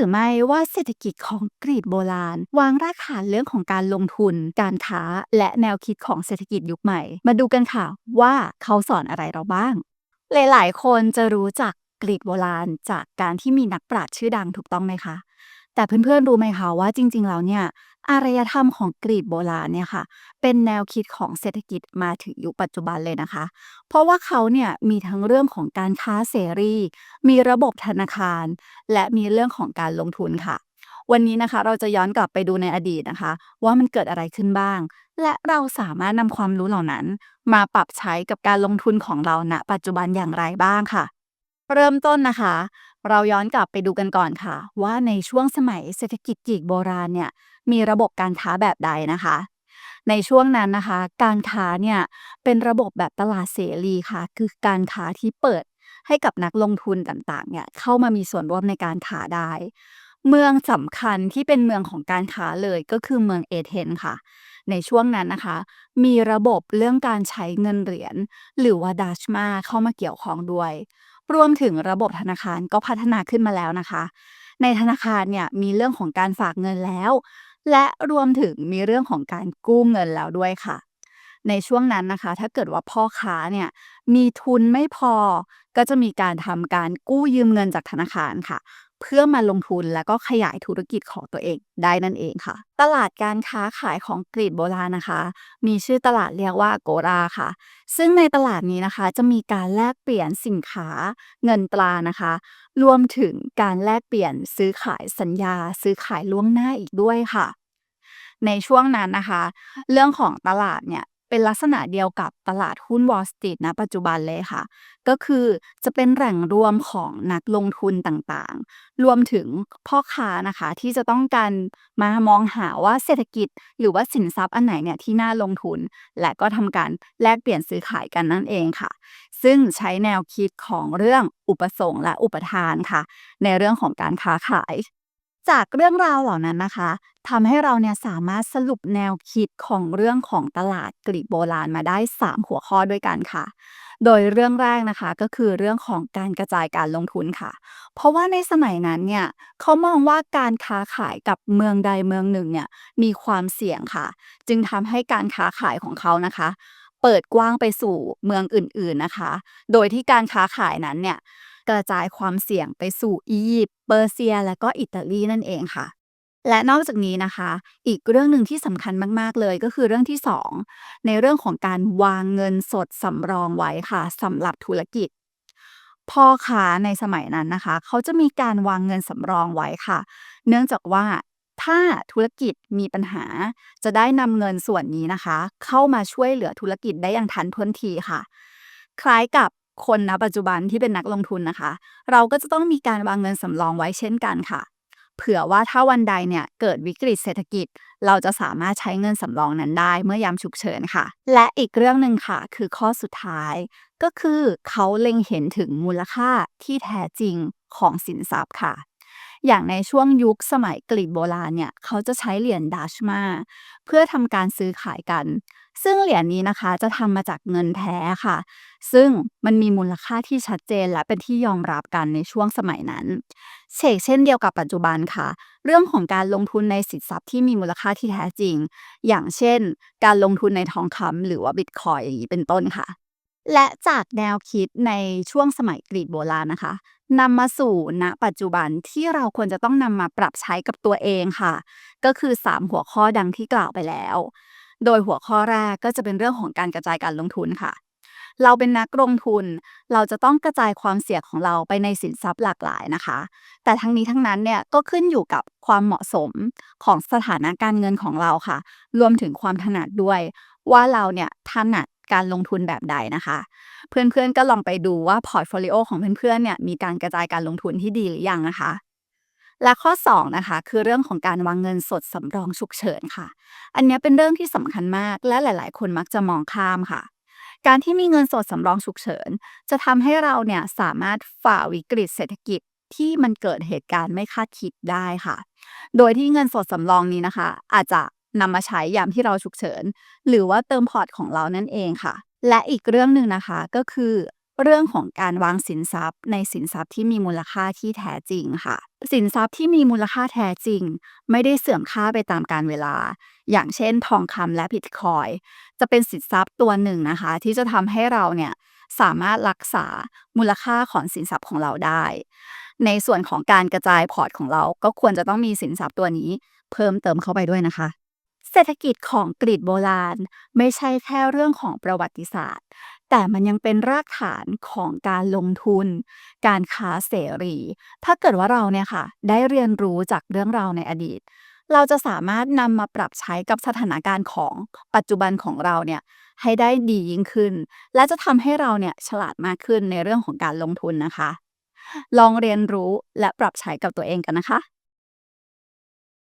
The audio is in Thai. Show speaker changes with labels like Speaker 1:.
Speaker 1: รือไม่ว่าเศรษฐกิจของกรีกโบราณ วางรากฐานเรื่องของการลงทุน การค้า และแนวคิดของเศรษฐกิจยุคใหม่ มาดูกันค่ะว่าเขาสอนอะไรเราบ้าง หลาย ๆ คนจะรู้จักกรีกโบราณจากการที่มีนักปราชญ์ชื่อดังถูกต้องไหมคะ แต่เพื่อนๆรู้ไหมคะว่าจริงๆแล้วเนี่ยอารยธรรมของกรีกโบราณเนี่ยค่ะ เป็นแนวคิดของเศรษฐกิจมาถึงยุคปัจจุบันเลยนะคะ เพราะว่าเขาเนี่ยมีทั้งเรื่องของการค้าเสรี มีระบบธนาคาร และมีเรื่องของการลงทุนค่ะ วันนี้นะคะเราจะย้อนกลับไปดูในอดีตนะคะ ว่ามันเกิดอะไรขึ้นบ้าง และเราสามารถนำความรู้เหล่านั้น มาปรับใช้กับการลงทุนของเราณปัจจุบันอย่างไรบ้างค่ะ เริ่มต้นนะคะ เราย้อนกลับไปดูกันก่อนค่ะ ว่าในช่วงสมัยเศรษฐกิจกีกโบราณเนี่ยมีระบบการค้าแบบใดนะคะ ในช่วงนั้นนะคะ การค้าเนี่ยเป็นระบบแบบตลาดเสรีค่ะ คือการค้าที่เปิดให้กับนักลงทุนต่างๆเนี่ยเข้ามามีส่วนร่วมในการค้าได้ เมืองสำคัญที่เป็นเมืองของการค้าเลยก็คือเมืองเอเธนส์ค่ะ ในช่วงนั้นนะคะ มีระบบเรื่องการใช้เงินเหรียญหรือว่าดัชมาเข้ามาเกี่ยวข้องด้วย รวมถึงระบบธนาคารก็พัฒนาขึ้นมาแล้วนะคะ ในธนาคารเนี่ยมีเรื่องของการฝากเงินแล้ว และรวมถึงมีเรื่องของการกู้เงินแล้วด้วยค่ะ ในช่วงนั้นนะคะ ถ้าเกิดว่าพ่อค้าเนี่ยมีทุนไม่พอ ก็จะมีการทำการกู้ยืมเงินจากธนาคารค่ะ เพื่อมาลงทุนแล้วก็ขยายธุรกิจของตัวเองได้นั่นเองค่ะ ตลาดการค้าขายของกรีกโบราณนะคะ มีชื่อตลาดเรียกว่าโกราค่ะ ซึ่งในตลาดนี้นะคะ จะมีการแลกเปลี่ยนสินค้าเงินตรานะคะ รวมถึงการแลกเปลี่ยนซื้อขายสัญญา ซื้อขายล่วงหน้าอีกด้วยค่ะในช่วงนั้นนะคะ เรื่องของตลาดเนี่ย เป็นลักษณะเดียวกับตลาดหุ้น Wall Street ณปัจจุบันเลยค่ะ ก็คือจะเป็นแหล่งรวมของนักลงทุนต่างๆ รวมถึงพ่อค้านะคะที่จะต้องการมามองหาว่าเศรษฐกิจ หรือว่าสินทรัพย์อันไหนเนี่ยที่น่าลงทุน และก็ทำการแลกเปลี่ยนซื้อขายกันนั่นเองค่ะ ซึ่งใช้แนวคิดของเรื่องอุปสงค์และอุปทานค่ะ ในเรื่องของการค้าขาย จากเรื่องราวเหล่านั้นนะคะทำให้เราเนี่ยสามารถสรุปแนวคิดของเรื่องของตลาดกรีกโบราณมาได้ 3 หัวข้อด้วยกันค่ะ โดยเรื่องแรกนะคะก็คือเรื่องของการกระจายการลงทุนค่ะ เพราะว่าในสมัยนั้นเนี่ยเขามองว่าการค้าขายกับเมืองใดเมืองหนึ่งเนี่ยมีความเสี่ยงค่ะ จึงทำให้การค้าขายของเขานะคะ เปิดกว้างไปสู่เมืองอื่นๆนะคะ โดยที่การค้าขายนั้นเนี่ย กระจายความเสี่ยงไปสู่อียิปต์เปอร์เซีย และก็อิตาลีนั่นเองค่ะ และนอกจากนี้นะคะ อีกเรื่องหนึ่งที่สำคัญมากๆเลยก็คือเรื่องที่ 2 ในเรื่องของการวางเงินสดสำรองไว้ค่ะสำหรับธุรกิจพ่อค้าในสมัยนั้นนะคะ เขาจะมีการวางเงินสำรองไว้ค่ะ เนื่องจากว่าถ้าธุรกิจมีปัญหา จะได้นำเงินส่วนนี้นะคะ เข้ามาช่วยเหลือธุรกิจได้อย่างทันท่วงทีค่ะ คล้ายกับ คนณปัจจุบันที่เป็นนักลงทุนนะคะ เราก็จะต้องมีการวางเงินสำรองไว้เช่นกันค่ะ เผื่อว่าถ้าวันใดเนี่ยเกิดวิกฤตเศรษฐกิจ เราจะสามารถใช้เงินสำรองนั้นได้เมื่อยามฉุกเฉินค่ะ และอีกเรื่องหนึ่งค่ะ คือข้อสุดท้าย ก็คือเขาเล็งเห็นถึงมูลค่าที่แท้จริงของสินทรัพย์ค่ะ อย่างในช่วงยุคสมัยกรีกโบราณเนี่ยเขาจะใช้เหรียญดัชมา เพื่อทำการซื้อขายกัน ซึ่งเหรียญนี้นะคะจะทำมาจากเงินแท้ค่ะ ซึ่งมันมีมูลค่าที่ชัดเจนและเป็นที่ยอมรับกันในช่วงสมัยนั้นเชกเช่นเดียวกับปัจจุบันค่ะ เรื่องของการลงทุนในสินทรัพย์ที่มีมูลค่าที่แท้จริง อย่างเช่น การลงทุนในทองคำหรือว่าบิตคอยอย่างนี้เป็นต้นค่ะและจากแนวคิดในช่วงสมัยกรีกโบราณนะคะ นำมาสู่ณปัจจุบันที่เราควรจะต้องนำมาปรับใช้กับตัวเองค่ะ ก็คือ 3 หัวข้อดังที่กล่าวไปแล้ว โดยหัวข้อแรกก็จะเป็นเรื่องของการกระจายการลงทุนค่ะ เราเป็นนักลงทุน เราจะต้องกระจายความเสี่ยงของเราไปในสินทรัพย์หลากหลายนะคะ แต่ทั้งนี้ทั้งนั้นเนี่ยก็ขึ้นอยู่กับความเหมาะสมของสถานะการเงินของเราค่ะ รวมถึงความถนัดด้วย ว่าเราเนี่ยถนัด การลงทุนแบบใดนะคะ เพื่อนๆก็ลองไปดูว่าพอร์ตโฟลิโอของเพื่อนๆเนี่ยมีการกระจายการลงทุนที่ดีหรือยังนะคะและข้อ2นะคะคือเรื่องของการวางเงินสดสำรองฉุกเฉินค่ะ อันนี้เป็นเรื่องที่สำคัญมากและหลาย ๆ คนมักจะมองข้ามค่ะ การที่มีเงินสดสำรองฉุกเฉิน จะทำให้เราเนี่ยสามารถฝ่าวิกฤตเศรษฐกิจที่มันเกิดเหตุการณ์ไม่คาดคิดได้ค่ะ โดยที่เงินสดสำรองนี้นะคะ อาจจะ นำมาใช้ยามที่เราฉุกเฉิน หรือว่าเติมพอร์ตของเรานั่นเองค่ะ และอีกเรื่องหนึ่งนะคะก็คือ เรื่องของการวางสินทรัพย์ ในสินทรัพย์ที่มีมูลค่าที่แท้จริงค่ะ สินทรัพย์ที่มีมูลค่าแท้จริง ไม่ได้เสื่อมค่าไปตามกาลเวลา อย่างเช่น ทองคำและบิตคอยจะเป็นสินทรัพย์ตัวหนึ่งนะคะ ที่จะทำให้เราเนี่ยสามารถรักษามูลค่าของสินทรัพย์ของเราได้ ในส่วนของการกระจายพอร์ตของเราก็ควรจะต้องมีสินทรัพย์ตัวนี้เพิ่มเติมเข้าไปด้วยนะคะ เศรษฐกิจของกรีกโบราณ ไม่ใช่แค่เรื่องของประวัติศาสตร์ แต่มันยังเป็นรากฐานของการลงทุน การค้าเสรี ถ้าเกิดว่าเราเนี่ยค่ะ ได้เรียนรู้จากเรื่องราวในอดีต เราจะสามารถนำมาปรับใช้กับสถานการณ์ของปัจจุบันของเราเนี่ยให้ได้ดียิ่งขึ้น และจะทำให้เราเนี่ยฉลาดมากขึ้นในเรื่องของการลงทุนนะคะ ลองเรียนรู้และปรับใช้กับตัวเองกันนะคะ